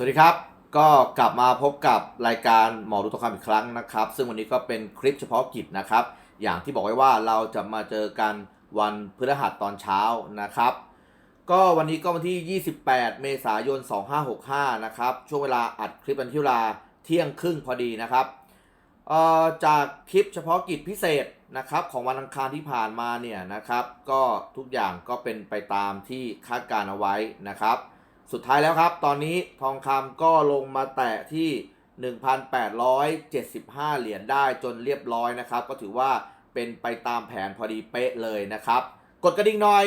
สวัสดีครับ ก็กลับมาพบกับรายการหมอรู้ทองคำอีกครั้งนะครับ ซึ่งวันนี้ก็เป็นคลิปเฉพาะกิจนะครับ อย่างที่บอกไว้ว่าเราจะมาเจอกันวันพฤหัสตอนเช้านะครับ ก็วันนี้ก็วันที่ 28 เมษายน 2565 นะครับ ช่วงเวลาอัดคลิปวันที่เวลาเที่ยงครึ่งพอดีนะครับจากคลิปเฉพาะกิจพิเศษนะครับของวันอังคารที่ผ่านมาเนี่ยนะครับ ก็ทุกอย่างก็เป็นไปตามที่คาดการเอาไว้นะครับ สุดท้ายแล้วครับ ตอนนี้ทองคำก็ลงมาแตะที่ 1,875 เหรียญได้จนเรียบร้อยนะครับ ก็ถือว่าเป็นไปตามแผนพอดีเป๊ะเลยนะครับ กดกระดิ่งหน่อย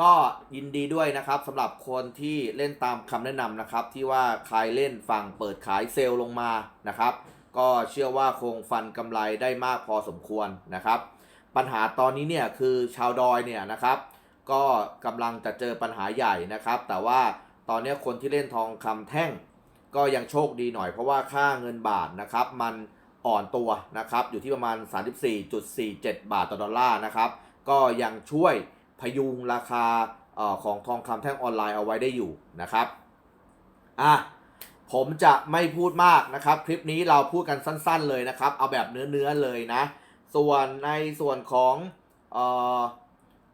ก็ยินดีด้วยนะครับสำหรับคนที่เล่นตามคำแนะนำนะครับ ที่ว่าใครเล่นฝั่งเปิดขายเซลล์ลงมานะครับ ก็เชื่อว่าคงฟันกำไรได้มากพอสมควรนะครับ ปัญหาตอนนี้เนี่ยคือชาวดอยเนี่ยนะครับ ก็กำลังจะเจอปัญหาใหญ่นะครับ แต่ว่าตอนนี้คนที่เล่นทองคำแท่ง ก็ยังโชคดีหน่อยเพราะว่าค่าเงินบาทนะครับมันอ่อนตัวนะครับอยู่ที่ประมาณ 34.47 บาทต่อดอลลาร์นะครับ ก็ยังช่วยพยุงราคาออของทองคำแท่งออนไลน์เอาไว้ได้อยู่นะครับอะผมจะไม่พูดมากนะครับ คลิปนี้เราพูดกันสั้น ๆ เลยนะครับ เอาแบบเนื้อๆเลยนะ ส่วนในส่วนของเออ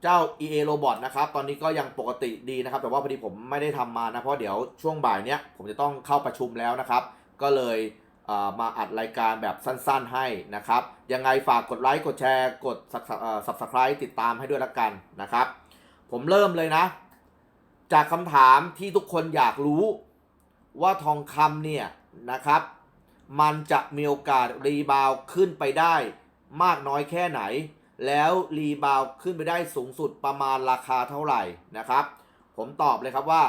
เจ้า EA Robot นะครับ ตอนนี้ก็ยังปกติดีนะครับ แต่ว่าพอดีผมไม่ได้ทำมานะ เพราะเดี๋ยวช่วงบ่ายเนี้ยผมจะต้องเข้าประชุมแล้วนะครับ ก็เลยเมาอัดรายการแบบสั้นๆให้นะครับ ยังไงฝากกดไลค์ กดแชร์ กด subscribe ติดตามให้ด้วยละกันนะครับ ผมเริ่มเลยนะ จากคำถามที่ทุกคนอยากรู้ว่าทองคำเนี่ยนะครับ มันจะมีโอกาสรีบาวขึ้นไปได้มากน้อยแค่ไหน แล้วรีบาวขึ้นไปได้สูงสุดประมาณราคาเท่าไหร่นะครับ ผมตอบเลยครับว่า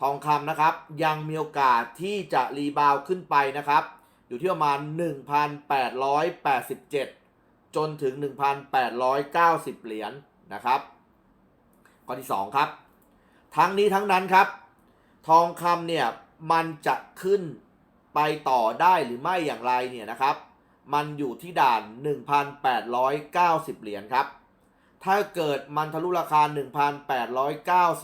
ทองคำนะครับยังมีโอกาสที่จะรีบาวขึ้นไปนะครับ อยู่ที่ประมาณ 1,887 จนถึง 1,890 เหรียญนะครับ ข้อที่ 2 ครับ ทั้งนี้ทั้งนั้นครับ ทองคำเนี่ยมันจะขึ้นไปต่อได้หรือไม่อย่างไรเนี่ยนะครับ มันอยู่ที่ด่าน 1,890 เหรียญครับ ถ้าเกิดมันทะลุราคา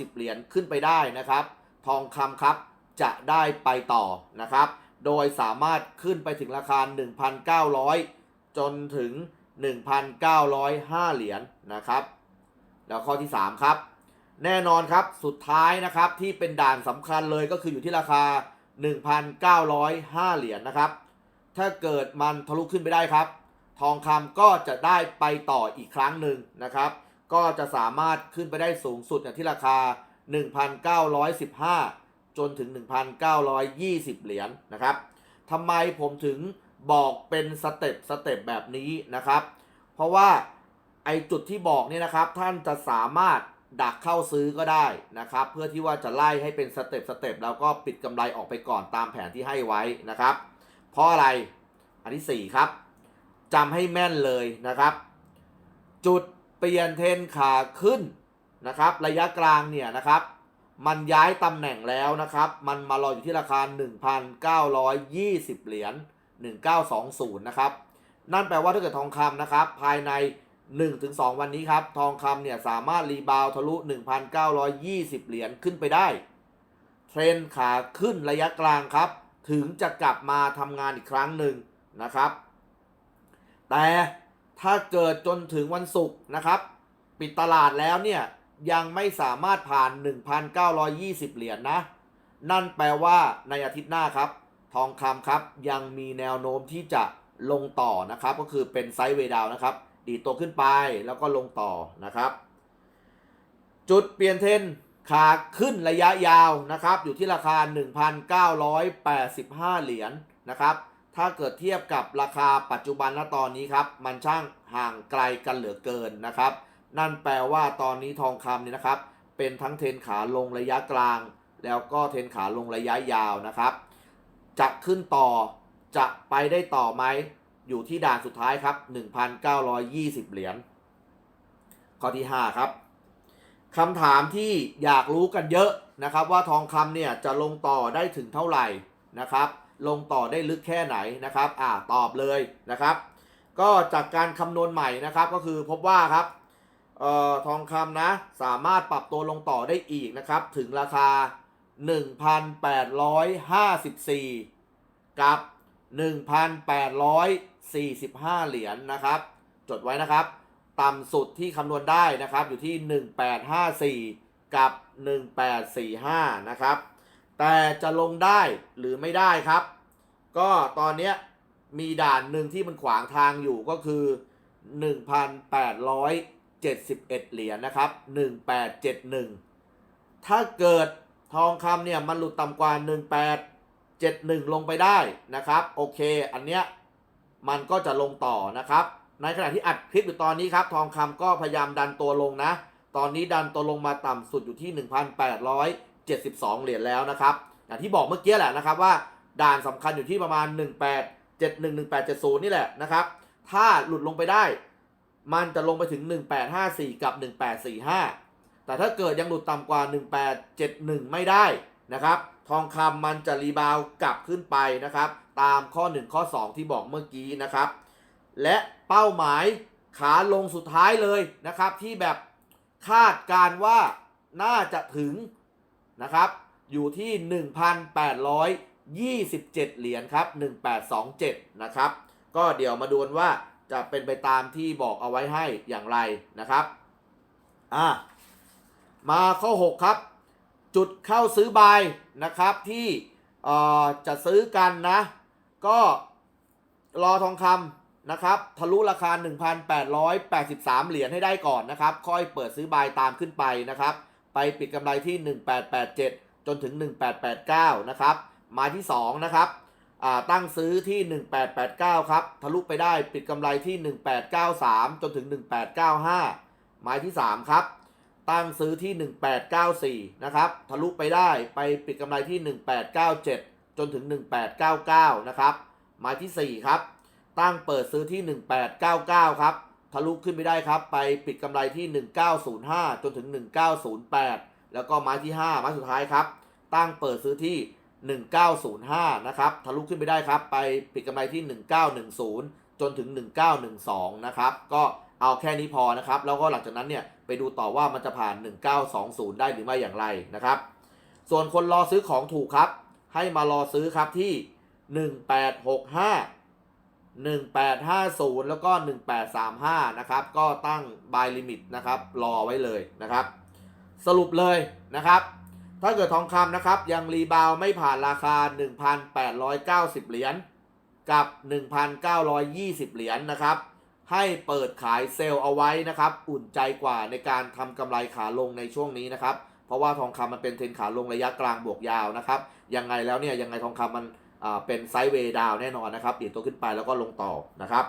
1,890 เหรียญขึ้นไปได้นะครับ ทองคำครับจะได้ไปต่อนะครับ โดยสามารถขึ้นไปถึงราคา 1,900 จนถึง 1,905 เหรียญนะครับ แล้วข้อที่ 3 ครับ แน่นอนครับสุดท้ายนะครับที่เป็นด่านสำคัญเลยก็คืออยู่ที่ราคา 1,905 เหรียญนะครับ ถ้าเกิดมันทะลุขึ้นไปได้ครับ ทองคำก็จะได้ไปต่ออีกครั้งหนึ่งนะครับ ก็จะสามารถขึ้นไปได้สูงสุดเนี่ยที่ราคา 1,915 จนถึง 1,920 เหรียญนะครับทำไมผมถึงบอกเป็นสเต็ปสเต็ปแบบนี้นะครับ เพราะว่าไอจุดที่บอกเนี่ยนะครับ ท่านจะสามารถดักเข้าซื้อก็ได้นะครับ เพื่อที่ว่าจะไล่ให้เป็นสเต็ปสเต็ปแล้วก็ปิดกำไรออกไปก่อนตามแผนที่ให้ไว้นะครับ เพราะอะไร อันที่ 4 ครับจำให้แม่นเลยนะครับ จุดเปลี่ยนเทรนขาขึ้นนะครับ ระยะกลางเนี่ยนะครับ มันย้ายตำแหน่งแล้วนะครับ มันมารออยู่ที่ราคา 1,920 เหรียญ1920 นะครับ นั่นแปลว่าถ้าเกิดทองคำนะครับ ภายใน 1-2 วันนี้ครับ ทองคำเนี่ยสามารถรีบาวทะลุ 1,920 เหรียญขึ้นไปได้ เทรนขาขึ้นระยะกลางครับ ถึงจะกลับมาทำงานอีกครั้งหนึ่งนะครับ แต่ถ้าเกิดจนถึงวันศุกร์นะครับ ปิดตลาดแล้วเนี่ยยังไม่สามารถผ่าน 1,920 เหรียญนนะ นั่นแปลว่าในอาทิตย์หน้าครับ ทองคำครับยังมีแนวโน้มที่จะลงต่อนะครับ ก็คือเป็นไซด์เวดาวนะครับ ดีตัวขึ้นไปแล้วก็ลงต่อนะครับ จุดเปลี่ยนเทรน ขาขึ้นระยะยาวนะครับ อยู่ที่ราคา 1,985 เหรียญนะครับ ถ้าเกิดเทียบกับราคาปัจจุบันณตอนนี้ครับ มันช่างห่างไกลกันเหลือเกินนะครับ นั่นแปลว่าตอนนี้ทองคำเนี่ยนะครับ เป็นทั้งเทนขาลงระยะกลาง แล้วก็เทนขาลงระยะยาวนะครับ จะขึ้นต่อจะไปได้ต่อไหมอยู่ที่ด่านสุดท้ายครับ 1,920 เหรียญข้อที่ 5 ครับ คำถามที่อยากรู้กันเยอะนะครับ ว่าทองคำเนี่ยจะลงต่อได้ถึงเท่าไหร่นะครับ ลงต่อได้ลึกแค่ไหนนะครับ อ่าตอบเลยนะครับ ก็จากการคำนวณใหม่นะครับก็คือพบว่าครับเอ่อทองคำนะสามารถปรับตัวลงต่อได้อีกนะครับ ถึงราคา 1,854 กับ 1,845 เหรียญนะครับ จดไว้นะครับ ต่ำสุดที่คำนวณได้นะครับ อยู่ที่ 1854 กับ 1845 นะครับ แต่จะลงได้หรือไม่ได้ครับ ก็ตอนนี้มีด่านหนึ่งที่มันขวางทางอยู่ก็คือ 1,871 เหรียญนะครับ 1871 ถ้าเกิดทองคำเนี่ยมันหลุดต่ำกว่า 1871 ลงไปได้นะครับ โอเค อันเนี้ยมันก็จะลงต่อนะครับ ในขณะที่อัดคลิปอยู่ตอนนี้ครับ ทองคำก็พยายามดันตัวลงนะ ตอนนี้ดันตัวลงมาต่ำสุดอยู่ที่ 1,872 เหรียญแล้วนะครับ อย่างที่บอกเมื่อกี้แหละนะครับว่าด่านสำคัญอยู่ที่ประมาณ 1871 1870 นี่แหละนะครับ ถ้าหลุดลงไปได้ มันจะลงไปถึง 1854 กับ 1845 แต่ถ้าเกิดยังหลุดต่ำกว่า 1871 ไม่ได้นะครับ ทองคำมันจะรีบาวกลับขึ้นไปนะครับ ตามข้อ 1 ข้อ 2 ที่บอกเมื่อกี้นะครับ และ เป้าหมายขาลงสุดท้ายเลยนะครับ ที่แบบคาดการว่าน่าจะถึงนะครับ อยู่ที่ 1,827 เหรียญครับ 1827 นะครับ ก็เดี๋ยวมาดูนว่าจะเป็นไปตามที่บอกเอาไว้ให้อย่างไรนะครับอะมาข้อ 6 ครับ จุดเข้าซื้อบายนะครับที่จะซื้อกันนะ ก็รอทองคำ นะครับทะลุราคา 1,883 เหรียญให้ได้ก่อนนะครับ ค่อยเปิดซื้อบายตามขึ้นไปนะครับ ไปปิดกำไรที่ 1887 จนถึง 1889 นะครับ มาที่ 2 นะครับตั้งซื้อที่ 1889 ครับ ทะลุไปได้ปิดกำไรที่ 1893 จนถึง 1895 หมายที่ 3 ครับ ตั้งซื้อที่ 1894 นะครับ ทะลุไปได้ไปปิดกำไรที่ 1897 จนถึง 1899 นะครับ หมายทีสี่4 ครับ ตั้งเปิดซื้อที่ 1899 ครับ ทะลุขึ้นไปได้ครับ ไปปิดกำไรที่ 1905 จนถึง 1908 แล้วก็ไม้ที่ 5 ไม้สุดท้ายครับ ตั้งเปิดซื้อที่ 1905 นะครับ ทะลุขึ้นไปได้ครับ ไปปิดกำไรที่ 1910 จนถึง 1912 นะครับ ก็เอาแค่นี้พอนะครับ แล้วก็หลังจากนั้นเนี่ยไปดูต่อว่ามันจะผ่าน 1920 ได้หรือไม่อย่างไรนะครับ ส่วนคนรอซื้อของถูกครับ ให้มารอซื้อครับที่ 1865 1850 แล้วก็ 1835 นะครับ ก็ตั้ง buy limit นะครับ รอไว้เลยนะครับ สรุปเลยนะครับ ถ้าเกิดทองคำนะครับ ยังรีบาวไม่ผ่านราคา 1,890 เหรียญกับ 1,920 เหรียญนะครับ ให้เปิดขายเซลล์เอาไว้นะครับ อุ่นใจกว่าในการทำกำไรขาลงในช่วงนี้นะครับ เพราะว่าทองคำมันเป็นเทรนขาลงระยะกลางบวกยาวนะครับ ยังไงแล้วเนี่ยยังไงทองคำมัน เป็นไซด์เวย์ดาวแน่นอนนะครับเปลี่ยนตัวขึ้นไปแล้วก็ลงต่อนะครับ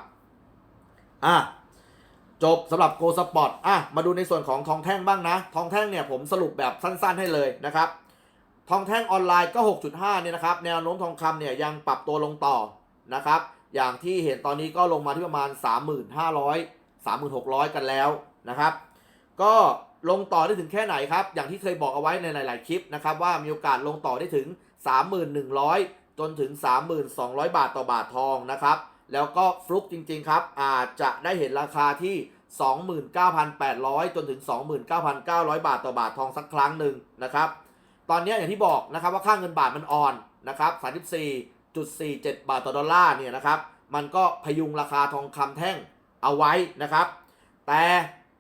อะจบสำหรับโกสปอร์ตอะมาดูในส่วนของทองแท่งบ้างนะ ทองแท่งเนี่ยผมสรุปแบบสั้นๆให้เลยนะครับ ทองแท่งออนไลน์ก็ 6.5เนี่ยนะครับ แนวโน้มทองคำเนี่ยยังปรับตัวลงต่อนะครับ อย่างที่เห็นตอนนี้ก็ลงมาที่ประมาณ 3,500 3,600 กันแล้วนะครับ ก็ลงต่อได้ถึงแค่ไหนครับ อย่างที่เคยบอกเอาไว้ในหลาย ๆ คลิปนะครับว่ามีโอกาสลงต่อได้ถึง 3,100 จนถึง 3,200 บาทต่อบาททองนะครับ แล้วก็ฟลุกจริงๆครับ อาจจะได้เห็นราคาที่ 29,800 จนถึง 29,900 บาทต่อบาททองสักครั้งหนึ่งนะครับ ตอนนี้อย่างที่บอกนะครับว่าค่าเงินบาทมันอ่อนนะครับ34.47 บาทต่อดอลลาร์เนี่ยนะครับ มันก็พยุงราคาทองคำแท่งเอาไว้นะครับ แต่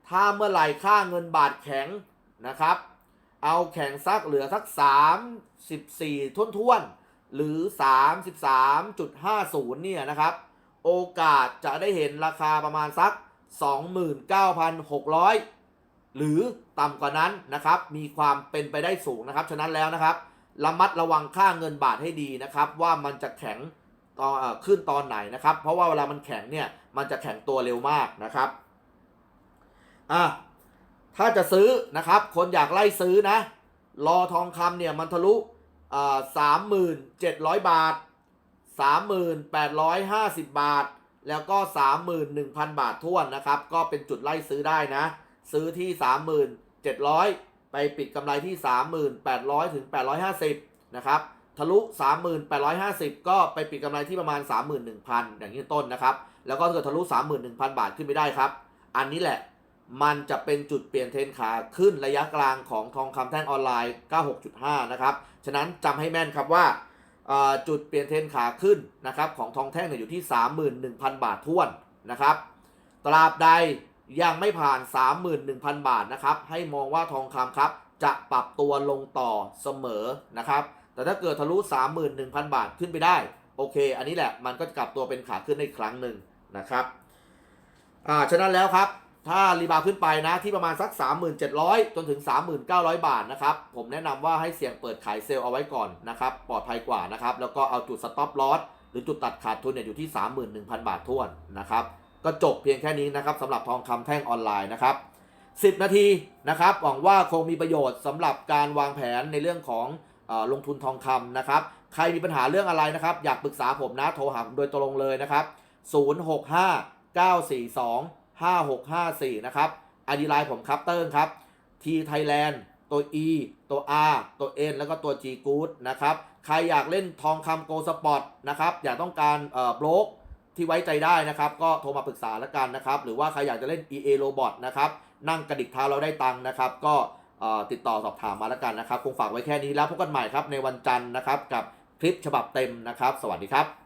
ถ้าเมื่อไหร่ค่าเงินบาทแข็งนะครับ เอาแข็งสักเหลือสัก 34 ท้วนๆ หรือ 33.50 เนี่ยนะครับ โอกาสจะได้เห็นราคาประมาณสัก 29,600 หรือต่ำกว่านั้นนะครับ มีความเป็นไปได้สูงนะครับ ฉะนั้นแล้วนะครับ ระมัดระวังค่าเงินบาทให้ดีนะครับ ว่ามันจะแข็งตอนขึ้นตอนไหนนะครับ เพราะว่าเวลามันแข็งเนี่ย มันจะแข็งตัวเร็วมากนะครับ อะ ถ้าจะซื้อนะครับ คนอยากไล่ซื้อนะ รอทองคำเนี่ยมันทะลุ สามหมื่นเจ็ดร้อยบาทสามหมื่นแปดร้อยห้าสิบบาท แล้วก็สามหมื่นหนึ่งพันบาทท้วนนะครับ ก็เป็นจุดไล่ซื้อได้นะ ซื้อที่สามหมื่นเจ็ดร้อยไปปิดกำไรที่สามหมื่นแปดร้อยถึงแปดร้อยห้าสิบนะครับทะลุ 3,850 ก็ไปปิดกำไรที่ประมาณ 31,000 อย่างนี้ต้นนะครับ แล้วก็ถ้าเกิดทะลุ 31,000 บาทขึ้นไปได้ครับ อันนี้แหละ มันจะเป็นจุดเปลี่ยนเทรนขาขึ้นระยะกลางของทองคำแท่งออนไลน์ 96.5 นะครับ ฉะนั้นจำให้แม่นครับว่าจุดเปลี่ยนเทรนขาขึ้นนะครับของทองแท่งเนี่ยอยู่ที่ 31,000 บาทท้วนนะครับ ตราบใดยังไม่ผ่าน 31,000 บาทนะครับ ให้มองว่าทองคำครับ จะปรับตัวลงต่อเสมอนะครับ แต่ถ้าเกิดทะลุ 31,000 บาทขึ้นไปได้ โอเค อันนี้แหละมันก็จะกลับตัวเป็นขาขึ้นได้อีกครั้งหนึ่งนะครับ อ่า ฉะนั้นแล้วครับ ถ้ารีบาขึ้นไปนะที่ประมาณสัก 3,700 จนถึง 3,900 บาทนะครับ ผมแนะนำว่าให้เสี่ยงเปิดขายเซลล์เอาไว้ก่อนนะครับ ปลอดภัยกว่านะครับ แล้วก็เอาจุดสต็อปลอสหรือจุดตัดขาดทุนเนี่ยอยู่ที่ 31,000 บาททวนนะครับ ก็จบเพียงแค่นี้นะครับสำหรับทองคำแท่งออนไลน์นะครับ 10 นาทีนะครับ หวังว่าคงมีประโยชน์สำหรับการวางแผนในเรื่องของอลงทุนทองคำนะครับ ใครมีปัญหาเรื่องอะไรนะครับ อยากปรึกษาผมนะโทรหาผมโดยตรงเลยนะครับ 065 942 5654 นะครับอดีไลน์ผมครับเติ้งครับ T Thailand ตัว E ตัว R ตัว N แล้วก็ตัว G Good นะครับ ใครอยากเล่นทองคำโกลสปอร์ตนะครับ อยากต้องการเอ่อโบรกที่ไว้ใจได้นะครับ ก็โทรมาปรึกษาแล้วกันนะครับ หรือว่าใครอยากจะเล่น EA Robot นะครับ นั่งกระดิกเท้าเราได้ตังค์นะครับ ก็เอ่อติดต่อสอบถามมาแล้วกันนะครับ คงฝากไว้แค่นี้แล้วพบกันใหม่ครับในวันจันทร์นะครับ กับคลิปฉบับเต็มนะครับ สวัสดีครับ